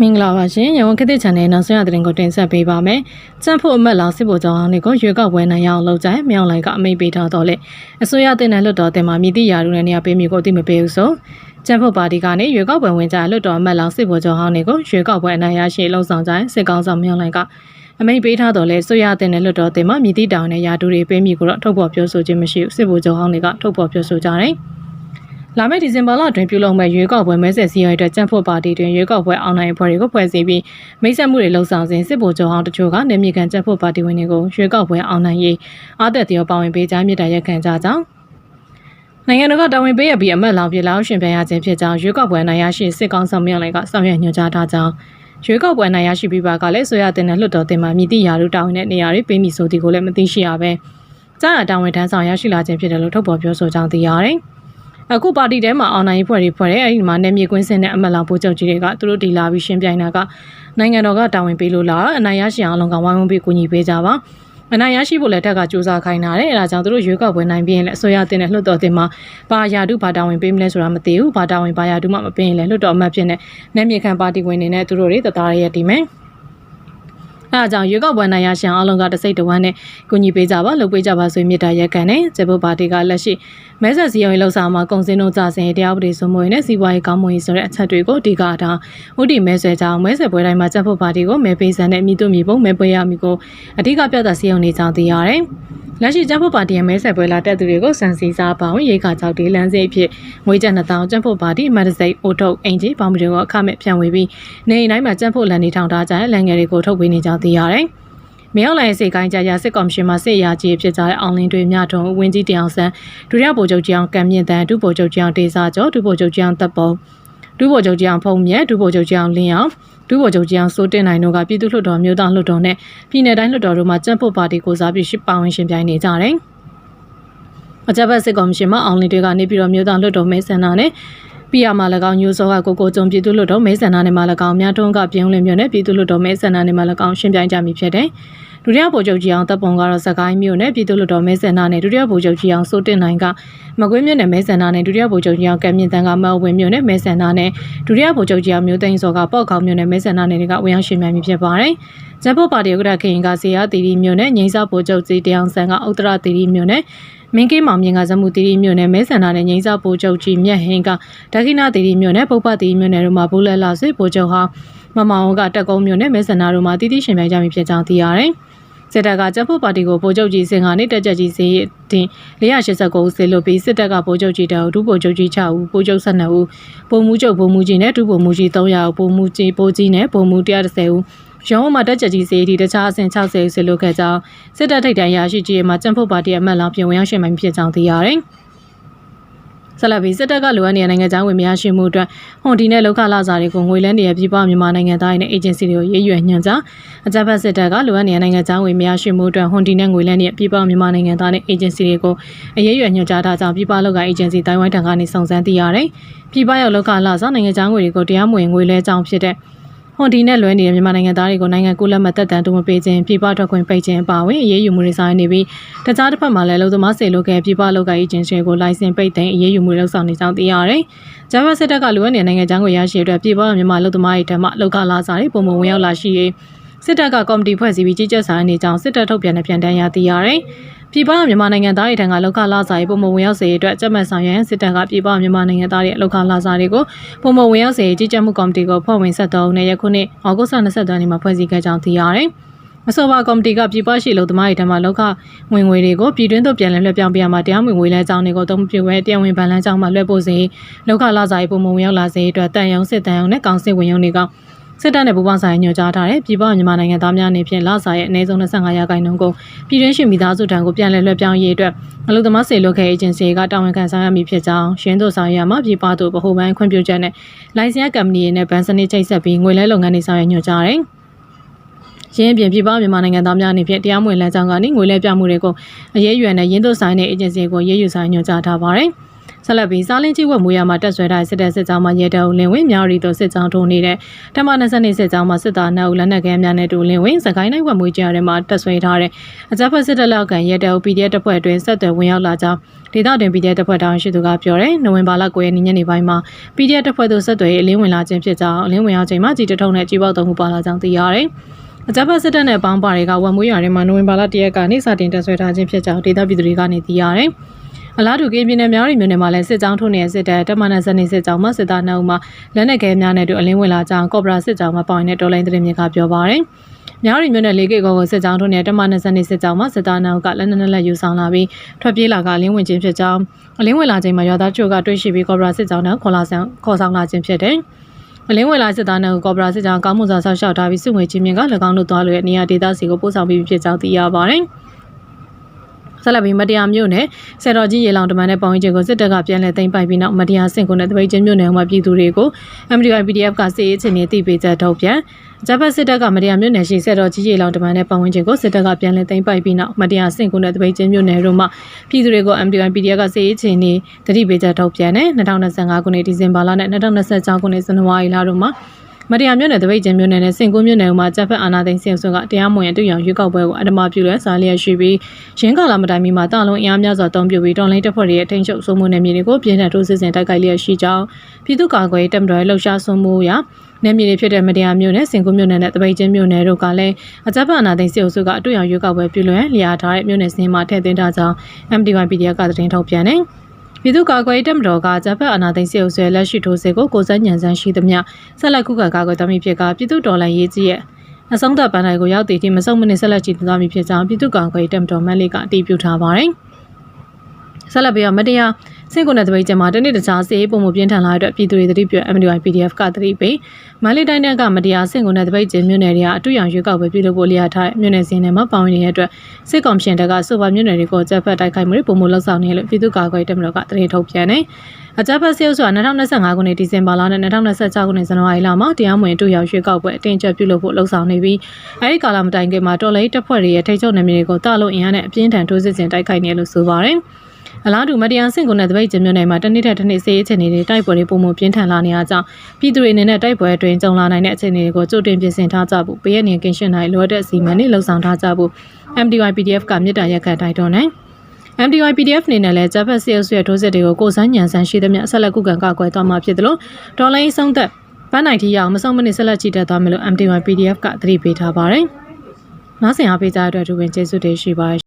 မင်္ဂလာပါရှင်ရဝန်ခေတ်သစ် channel နောက်ဆုံးရသတင်းကိုတင်ဆက်ပေးပါမယ်။ကျန်းဖို့အမတ်လောင်စစ်ဖို့ကြောင့်အောင်တွေကိုရွေးကောက်ပွဲနိုင်ရအောင်လုပ်ကြမြောင်းလိုက်ကအမိန့်ပေးထားတော့လေအစိုးရတင်တဲ့လွတ်တော်တင်မှာမြည်သည့်ယာရုနဲ့နေရာပေးမျိုးကိုအသိမပေးဘူးဆိုကျန်းဖို့ပါတီကနေရွေးကောက်ပွဲဝင်ကြလွတ်တော်အမတ်လောင်စစ်ဖို့ကြောင့်အောင်တွေကိုရွေးကောက်ပွဲအနိုင်ရရှိလှုံ့ဆော်ကြစစ်ကောင်းဆောင်မြောင်းလိုက်ကအမိန့်ပေးထားတော့လေဆိုရတဲ့လွတ်တော်တင်မှာမြည်သည့်တောင်နဲ့ယာတူတွေပေးမိကိုတော့ထုတ်ဖော်ပြောဆိုခြင်းမရှိဘူးစစ်ဖို့ကြောင့်အောင်တွေကထုတ်ဖော်ပြောဆိုကြတယ်။ လာမယ့်ဒီဇင်ဘာလအတွင်းပြုလုပ်မဲ့ရွေးကောက်ပွဲမဲဆက်စည်းရုံးအတွက်ကြံ့ဖို့ပါတီတွင်ရွေးကောက်ပွဲအောင်နိုင်အဖွဲ့တွေကိုဖွဲ့စည်းပြီးမိတ်ဆက်မှုတွေလှုံ့ဆော်စဉ်စစ်ဗိုလ်ချုပ်ဟောင်းတချို့ကနေမြေကန်ကြံ့ဖို့ပါတီဝင်တွေကိုရွေးကောက်ပွဲအောင်နိုင်ရေးအားသက်တရားပါဝင်ပေးကြမြစ်တာရက်ခံကြကြောင်းနိုင်ငံတော်ကတာဝန်ပေးရပြီးအမတ်လောင်ပြည်လောက်ရှင်ပြန်ရခြင်းဖြစ်ကြောင်းရွေးကောက်ပွဲနိုင်ရရှိစစ်ကောင်ဆောင်မြောက်လိုက်ကဆောင်ရွက်ညွှန်ကြားထားကြောင်းရွေးကောက်ပွဲနိုင်ရရှိပြီးပါကလည်းဆိုရတဲ့နဲ့လွတ်တော်တင်မှာမြည်သည့်ယာရုတောင်းတဲ့နေရာတွေပေးမိဆိုသည်ကိုလည်းမသိရှိရပဲကြားရတာဝန်ထမ်းဆောင်ရရှိလာခြင်းဖြစ်တယ်လို့ထုတ်ဖော်ပြောဆိုကြောင်းသိရတယ်။ အခုပါတီထဲမှာအောင်နိုင်ဖွဲ့တွေဖွဲ့တယ်အဲ့ဒီမှာနေမြေကွင်းစင်တဲ့အမတ်လောင်ပိုးချုပ်ကြီးတွေကသူတို့ဒီလာပြီးရှင်းပြိုင်တာကနိုင်ငံတော်ကတာဝန်ပေးလို့လာအနိုင်ရရှိအောင်လုံကဝိုင်းဝန်းပြီးကူညီပေးကြပါအနိုင်ရရှိဖို့လည်းတက်ကစူးစမ်းခိုင်းတာတဲ့အဲဒါကြောင့်သူတို့ရွေးကောက်ပွဲနိုင်ပြီးရင်လည်းအစိုးရတင်တဲ့လွှတ်တော်တင်မှာဘာယာတုဘာတာဝန်ပေးမလဲဆိုတာမသိဘူးဘာတာဝန်ဘာယာတုမှမပေးရင်လည်းလွှတ်တော်အမတ်ဖြစ်နေနေမြေခံပါတီဝင်တွေနဲ့သူတို့တွေတသားရရတည်မယ် အဲအကြောင်းရွေးကောက်ပွဲနိုင်ရရှင်အလုံးကတစိတ်တဝမ်းနဲ့ကူညီပေးကြပါလုပ်ပေးကြပါဆိုမြစ်တာရက်ကန်နဲ့ကျေဘုတ်ပါတီကလက်ရှိမဲဆက်စီရုံးလှုပ်ဆောင်မှာကုန်စင်းတို့ကြဆင်တရားဥပဒေစိုးမိုးရေးနဲ့စီးပွားရေးကောင်းမွန်ရေးဆိုတဲ့အချက်တွေကိုအဓိကထားဥတီမဲဆွဲကြောင်းမဲဆွဲပွဲတိုင်းမှာကျေဘုတ်ပါတီကိုမဲပေးစံနဲ့မိတို့မိပုံမဲပွဲရမိကိုအဓိကပြသစီရုံးနေကြောင်းသိရတယ်။ လက်ရှိကျန်းဖို့ပါတီရဲ့မဲဆက်ပွဲလာတက်သူတွေကိုစံစီစားပေါင်းရေခါကြောက်တေးလမ်းစိတ်ဖြစ်ငွေကျပ်2000ကျန်းဖို့ပါတီမတ်တစိတ်အိုထုတ်အင်ဂျီပေါင်းမျိုးကိုအခမဲ့ဖြန့်ဝေပြီးနေအိမ်တိုင်းမှာကျန်းဖို့လန်နေထောင်ထားကြတဲ့လန်ငယ်တွေကိုထုတ်ပေးနေကြောင်းသိရတယ်။မြောက်လိုင်စိတ်ကိုင်းကြကြစစ်ကော်မရှင်မှစစ်ရာကြီးဖြစ်ကြတဲ့အောင်လင်းတွေမြထုံဝင်းကြီးတအောင်ဆန်းဒုတိယဗိုလ်ချုပ်ကြီးအောင်ကံမြင့်တန်ဒုဗိုလ်ချုပ်ကြီးအောင်ဒေစာကျော်ဒုဗိုလ်ချုပ်ကြီးအောင်တပ်ပုံ ဒုဗိုလ်ချုပ်ကြီးအောင်ဖုံမြက်ဒုဗိုလ်ချုပ်ကြီးအောင်လင်းအောင်ဒုဗိုလ်ချုပ်ကြီးအောင်စိုးတင်နိုင်တို့ကပြည်သူ့လွှတ်တော်မျိုးသားလွှတ်တော်နဲ့ပြည်내တိုင်းလွှတ်တော်တို့မှာကျန်းဖို့ပါတီကိုစားပြီးရှစ်ပါဝင်ရှင်ပြိုင်နေကြတယ်။အကြမ်းဖက်စစ်ကော်မရှင်မှအောင်လင်းတွေကနေပြည်တော်မြို့သားလွှတ်တော်မဲဆန္ဒနဲ့ ပြရမှာ၎င်းညိုစောကကိုကိုကျုံပြည်သူ့လွှတ်တော်မဲဆန္ဒနဲ့မှာ၎င်းများထုံးကပြင်းလင်းမြို့နယ်ပြည်သူ့လွှတ်တော်မဲဆန္ဒနဲ့မှာ၎င်းရှင်းပြိုင်ကြမည်ဖြစ်တယ်။ဒုတိယဗိုလ်ချုပ်ကြီးအောင်တပ်ပုံကတော့စကိုင်းမြို့နယ်ပြည်သူ့လွှတ်တော်မဲဆန္ဒနဲ့ဒုတိယဗိုလ်ချုပ်ကြီးအောင်စိုးတင်နိုင်ကမကွေးမြို့နယ်မဲဆန္ဒနဲ့ဒုတိယဗိုလ်ချုပ်ကြီးအောင်ကံမြင့်တန်းကမအဝင်မြို့နယ်မဲဆန္ဒနဲ့ဒုတိယဗိုလ်ချုပ်ကြီးအောင်မြို့သိန်းစောကပေါ့ခေါမြို့နယ်မဲဆန္ဒနယ်တွေကဝင်ရောက်ရှင်မြန်မည်ဖြစ်ပါတယ်။ဂျပန်ပါတီဥက္ကဋ္ဌခင်ကစီယာတီရီမြို့နယ်ငိမ့်စာဗိုလ်ချုပ်ကြီးတယောင်ဆန်ကဥတ္တရတီရီမြို့နယ် မင်းကင်းမောင်မြင့်ကဇမှုတီရီမြို့နယ်မဲဆန္ဒနဲ့ငိမ့်စာပိုချုပ်ကြီးမြက်ဟင်းကဒခိနာတီရီမြို့နယ်ပုပ္ပတီရီမြို့နယ်တို့မှာဘူးလက်လာစစ်ပိုချုပ်ဟာမမောင်ကတက်ကုန်းမြို့နယ်မဲဆန္ဒတို့မှာတည်တည်ရှင်ပြိုင်ကြမည်ဖြစ်ကြောင်းသိရတယ်။စစ်တပ်ကကျဖို့ပါတီကိုဗိုလ်ချုပ်ကြီးစင်ကနေတက်ကြကြီးစီတင်489ဦးစေလွတ်ပြီးစစ်တပ်ကဗိုလ်ချုပ်ကြီးတောင်ဒုဗိုလ်ချုပ်ကြီး6ဦးဗိုလ်ချုပ်12ဦးပုံမှုချုပ်ပုံမှုကြီးနဲ့ဒုဗိုလ်မှုကြီး300ဦးပုံမှုကြီးပိုးကြီးနဲ့ပုံမှု130ဦး ရောင်းမှာတက်ချက်ကြီးစီဒီတခြားအဆင့်60ဆွေးလို့ခဲ့ကြောင်းစစ်တပ်ထိပ်တန်းရရှိကြီးမှာကျန်းဖို့ပါတီအမတ်လောင်ပြင်ဝင်ရောက်ရှင်မှဖြစ်ကြောင်းသိရတယ်။ဆလဘီစစ်တပ်ကလိုအပ်နေတဲ့နိုင်ငံခြားဝင်များရှိမှုအတွက်ဟွန်ဒီနဲ့လောကလာစာတွေကိုငွေလဲနေတဲ့ပြည်ပမြန်မာနိုင်ငံသားတွေနဲ့အေဂျင်စီတွေကိုရေးရွယ်ညွှန်ကြားအကြမ်းဖက်စစ်တပ်ကလိုအပ်နေတဲ့နိုင်ငံခြားဝင်များရှိမှုအတွက်ဟွန်ဒီနဲ့ငွေလဲနေတဲ့ပြည်ပမြန်မာနိုင်ငံသားနဲ့အေဂျင်စီတွေကိုအရေးရွယ်ညွှန်ကြားထားကြောင်းပြည်ပလောက်ကအေဂျင်စီတိုင်းဝိုင်းထံကနေစုံစမ်းသိရတယ်။ပြည်ပရောက်လောကလာစာနိုင်ငံခြားငွေတွေကိုတရားမဝင်ငွေလဲကြောင်းဖြစ်တဲ့ ဟွန်ဒီနဲ့လွဲနေတဲ့မြန်မာနိုင်ငံသားတွေကိုနိုင်ငံကူးလက်မှတ်သက်တမ်းတူမပေးခြင်းပြည်ပထွက်ခွင့်ပိတ်ခြင်းအပါအဝင်အရေးယူမှုတွေဆိုင်နေပြီးတခြားတစ်ဖက်မှာလည်းလုံသမားစေလို့ခဲ့ပြည်ပလောက်ကရေးခြင်းတွေကိုလိုင်စင်ပိတ်တဲ့အရေးယူမှုတွေလုပ်ဆောင်နေကြောင်းသိရတယ်။ဂျာမန်စစ်တပ်ကလူဝဲနေနိုင်ငံသားကိုရရှိတဲ့ပြည်ပမြန်မာလုံသမားတွေထက်မှလောက်ကလာစားတွေပုံမှန်ဝင်ရောက်လာရှိရေး စစ်တပ်ကကော်မတီဖွဲ့စည်းပြီးကြီးကြပ်ဆိုင်နေကြောင်းစစ်တပ်ထုတ်ပြန်တဲ့ပြန်တမ်းရသိရတယ်။ပြည်ပမြန်မာနိုင်ငံသားတွေထံကလောက်ခလာစာရေးပုံမဝင်ရောက်စေအတွက်ကြက်မှတ်ဆောင်ရွက်စစ်တပ်ကပြည်ပမြန်မာနိုင်ငံသားတွေလောက်ခလာစာတွေကိုပုံမဝင်ရောက်စေကြီးကြပ်မှုကော်မတီကိုဖွဲ့ဝင်ဆက်တော်နဲ့ယခုနှစ်ဩဂုတ်လ22ရက်နေ့မှာဖွဲ့စည်းခဲ့ကြောင်းသိရတယ်။အဆိုပါကော်မတီကပြည်ပရှိလုံသမားတွေထံမှလောက်ခဝင်ငွေတွေကိုပြည်တွင်းသို့ပြန်လည်လွှဲပြောင်းပေးရမှာတရားဝင်ငွေလဲကြောင်းတွေကိုတုံးပြဝဲတရားဝင်ဗန်လန်းကြောင်းမှလွှဲပို့စေလောက်ခလာစာရေးပုံမဝင်ရောက်လာစေအတွက်တန်ယုံစစ်တန်ယုံနဲ့ကောင်စစ်ဝင်ယုံတွေက စစ်တပ်နဲ့ပူးပေါင်းဆိုင်ညွှန်ကြားထားတဲ့ပြည်ပမြန်မာနိုင်ငံသားများအနေဖြင့်လစာရဲ့အနည်းဆုံး25ရာခိုင်နှုန်းကိုပြည်တွင်းရှင်မိသားစုထံကိုပြန်လည်လွှဲပြောင်းရေးအတွက်အလုပ်သမားစေလွှတ်ခဲ့အေဂျင်စီကတာဝန်ခံဆောင်ရမည်ဖြစ်ကြောင်းရှင်းသို့ဆောင်ရွက်မှာပြည်ပသို့ဗဟိုဘဏ်ခွင့်ပြုချက်နဲ့လိုင်စင်ကမ်ပဏီနဲ့ဘဏ်စနစ်ချိတ်ဆက်ပြီးငွေလဲလုပ်ငန်းတွေဆောင်ရွက်ညွှန်ကြားတယ်။ရင်းပြင်ပြည်ပမြန်မာနိုင်ငံသားများအနေဖြင့်တရားမဝင်လမ်းကြောင်းကနေငွေလဲပြမှုတွေကိုအရေးယူရတဲ့ရင်းသို့ဆိုင်တဲ့အေဂျင်စီကိုရေးယူဆိုင်ညွှန်ကြားထားပါတယ်။စ ဆက်လက်ပြီးစားလင်းကြီးဝက်မူရမှာတက်ဆွဲထားတဲ့စစ်တပ်စစ်ကြောင်းမှရဲတပ်ဦးလင်းဝင်မြောက်ရီတို့စစ်ကြောင်းထိုးနေတဲ့တမ20နှစ်စစ်ကြောင်းမှစစ်သားနှစ်ဦးလက်နက်ကဲများနဲ့တူလင်းဝင်စကိုင်းတိုင်းဝက်မူကြားထဲမှာတက်ဆွဲထားတဲ့အကြမ်းဖက်စစ်တပ်လောက်ကန်ရဲတပ်ဦး PDF တပ်ဖွဲ့အတွင်းဆက်သွယ်ဝင်ရောက်လာကြောင်းဒေသတွင် PDF တပ်ဖွဲ့တောင်းရှိသူကပြောတယ်နိုဝင်ဘာလ9ရက်နေ့ညနေပိုင်းမှာ PDF တပ်ဖွဲ့တို့ဆက်သွယ်ရေးအလင်းဝင်လာခြင်းဖြစ်ကြောင်းအလင်းဝင်ရောက်ချိန်မှာကြီးတထုံနဲ့ကြီးပေါက်တော်မူပါလာကြောင်းသိရတယ်အကြမ်းဖက်စစ်တပ်နဲ့ပေါင်းပါတွေကဝက်မွေးရွာထဲမှာနိုဝင်ဘာလ1ရက်ကနေစတင်တက်ဆွဲထားခြင်းဖြစ်ကြောင်းဒေသပြည်သူတွေကနေသိရတယ်။ အလားတူကင်းပြည်နယ်များရီမြို့နယ်မှာလည်းစစ်ကြောင်းထုတ်နေတဲ့စစ်တပ်တမန်နဲ့ဇနီးစစ်ကြောင်းမှစစ်သားနှုတ်မှလက်နက်ကဲများနဲ့တူအလင်းဝင်လာကြောင်းကော့ဘရာစစ်ကြောင်းမှပေါင်နေတဲ့တော်လိုင်းသတင်းမြစ်ကပြောပါရယ်။များရီမြို့နယ်လေးကေကောကိုစစ်ကြောင်းထုတ်နေတဲ့တမန်နဲ့ဇနီးစစ်ကြောင်းမှစစ်သားနှုတ်ကလက်နက်နဲ့လက်ယူဆောင်လာပြီးထွက်ပြေးလာကအလင်းဝင်ခြင်းဖြစ်ကြောင်းအလင်းဝင်လာချိန်မှာရွာသားချို့ကတွေ့ရှိပြီးကော့ဘရာစစ်ကြောင်းနဲ့ခေါ်လာဆောင်ခေါ်ဆောင်လာခြင်းဖြစ်တယ်။အလင်းဝယ်လာစစ်သားနဲ့ကော်ပိုရာစစ်ကြောင်းကောင်းမှုစွာဆောက်ရှောက်ထားပြီးစုငွေချင်းမြင့်က၎င်းတို့သွားလို့ရဲ့နေရာဒေသစီကိုပို့ဆောင်ပြီးဖြစ်ကြောင်းသိရပါတယ်။ ဆက်လက်ပြီးမတရားမျိုးနဲ့ဆယ်တော်ကြီးရေလောင်တမန်နဲ့ပေါင်းချင်းကိုစစ်တပ်ကပြန်လည်သိမ်းပိုက်ပြီးနောက်မတရားဆင့်ကုန်တဲ့တပိတ်ချင်းမျိုးနယ်မှာပြည်သူတွေကို MDI PDF ကစစ်ရေးချင်းနေတိပေးချက်ထုတ်ပြန်ဂျပန်စစ်တပ်ကမတရားမျိုးနယ်ရှိဆယ်တော်ကြီးရေလောင်တမန်နဲ့ပေါင်းချင်းကိုစစ်တပ်ကပြန်လည်သိမ်းပိုက်ပြီးနောက်မတရားဆင့်ကုန်တဲ့တပိတ်ချင်းမျိုးနယ်တို့မှာပြည်သူတွေကို MDI PDF ကစစ်ရေးချင်းနေတတိပေးချက်ထုတ်ပြန်တယ်2025ခုနှစ်ဒီဇင်ဘာလနဲ့2026ခုနှစ်ဇန်နဝါရီလတို့မှာ မတရားမြို့နယ်တပိတ်ကျင်းမြို့နယ်နဲ့စင်ကူးမြို့နယ်မှာတပ်ဖက်အာဏာသိမ်းစင်ဆွန်းကတရားမဝင်တူရောင်ရွေးကောက်ပွဲကိုအဓမ္မပြုလဲစားလျက်ရှိပြီးရင်းကာလာမတိုင်မီမှာတာလုံးအင်အားများစွာတုံးပြပြီးတော်လိုင်းတပ်ဖွဲ့တွေရဲ့ထိန်းချုပ်စိုးမှုနယ်မြေတွေကိုပြင်းထန်ထိုးစစ်ဆင်တိုက်ခိုက်လျက်ရှိကြောင်းပြည်သူ့ကာကွယ်တပ်မတော်ရဲ့လှုပ်ရှားဆုံးမှုရာနယ်မြေတွေဖြစ်တဲ့မတရားမြို့နယ်စင်ကူးမြို့နယ်နဲ့တပိတ်ကျင်းမြို့နယ်တို့ကလည်းအကြမ်းဖက်အာဏာသိမ်းစစ်အုပ်စုကအတူရောင်ရွေးကောက်ပွဲပြုလွှဲလျာထားတဲ့မြို့နယ်စင်းမှာထည့်သွင်းထားကြောင်း MDY PDF ကသတင်းထုတ်ပြန်တယ် ပြည်သူ့ကာကွယ်တပ်မတော်ကဂျပန်အာဏာသိမ်းစစ်အုပ်စုရဲ့လက်ရှိထိုးစစ်ကိုကိုစန်းညံစမ်းရှိသမျှဆက်လက်ခုခံကာကွယ်သွားမည်ဖြစ်ကပြည်သူ့တော်လှန်ရေးကြီးရဲ့အဆုံးသတ်ပန်းတိုင်းကိုရောက်တည်ပြီးမဆုံးမနစ်ဆက်လက်ကြည့်သွားမည်ဖြစ်ကြောင်းပြည်သူ့ကာကွယ်တပ်မတော်မန်လေးကအတည်ပြုထားပါတယ်။ ဆက်လက်ပြီးတော့မတရားစင်ကုန်တဲ့တပိတ်ကျမှာတနေ့တခြားစေးပုံမှုပြင်းထန်လာတဲ့အတွက်ပြည်သူတွေသတိပြု MDY PDF ကသတိပေးမန္တလေးတိုင်းကမတရားစင်ကုန်တဲ့တပိတ်ကျမြို့နယ်တွေကအတူရောင်ရွေးကောက်ပွဲပြုလုပ်ဖို့လျာထားတဲ့မြို့နယ်စင်းတွေမှာပါဝင်နေတဲ့အတွက်စစ်ကောင်ရှင်တပ်ကစုပါမြို့နယ်တွေကိုကြက်ဖက်တိုက်ခိုက်မှုတွေပုံမှုလှုပ်ဆောင်နေလို့ပြည်သူ့ကာကွယ်တပ်မတော်ကတရေထုတ်ပြန်နေအကြမ်းဖက်ဆဲဥစွာ2025ခုနှစ်ဒီဇင်ဘာလနဲ့2026ခုနှစ်ဇန်နဝါရီလမှာတရားမဝင်တူရောင်ရွှေကောက်ပွဲအတင်းကျပ်ပြုလုပ်ဖို့လှုံ့ဆော်နေပြီးအဲဒီကာလမတိုင်ခင်မှာတော်လိုင်းတပ်ဖွဲ့တွေရဲ့ထိချုပ်နယ်မြေတွေကိုတာလို့အင်အားနဲ့အပြင်းထန်ထိုးစစ်ဆင်တိုက်ခိုက်နေလို့ဆိုပါတယ်။ အလားတူမတရားဆင့်ကုန်တဲ့တပိတ်ကျင်းမြို့နယ်မှာတနေ့ထက်တစ်နေ့စေးအခြေအနေတွေတိုက်ပွဲတွေပုံမှန်ပြင်းထန်လာနေကြကြောင်းပြည်သူတွေအနေနဲ့တိုက်ပွဲအတွင်းကြုံလာနိုင်တဲ့အခြေအနေတွေကိုကြိုတင်ပြင်ဆင်ထားကြဖို့ပေးရနေကင်းရှင်းနိုင်လိုအပ်တဲ့အစီအမံတွေလှုံ့ဆော်ထားကြဖို့ MDY PDF ကမြစ်တာရက်ခတ်တိုက်တွန်းနေ။ MDY PDF အနေနဲ့လည်းဂျပန်စီအုပ်စုရဲ့ထိုးစစ်တွေကိုကိုစန်းညံဆန်းရှိသမျှဆက်လက်ကုကံကောက်ကွယ်သွားမှာဖြစ်တယ်လို့ဒေါ်လာရေးဆုံးသက်ပန်းနိုင်ထီရအောင်မဆုံးမနစ်ဆက်လက်ချီတက်သွားမယ်လို့ MDY PDF ကသတိပေးထားပါတယ်။နောက်ဆင်အားပေးကြတဲ့အတွက်ဒီဝင်ကျေးဇူးတင်ရှိပါတယ်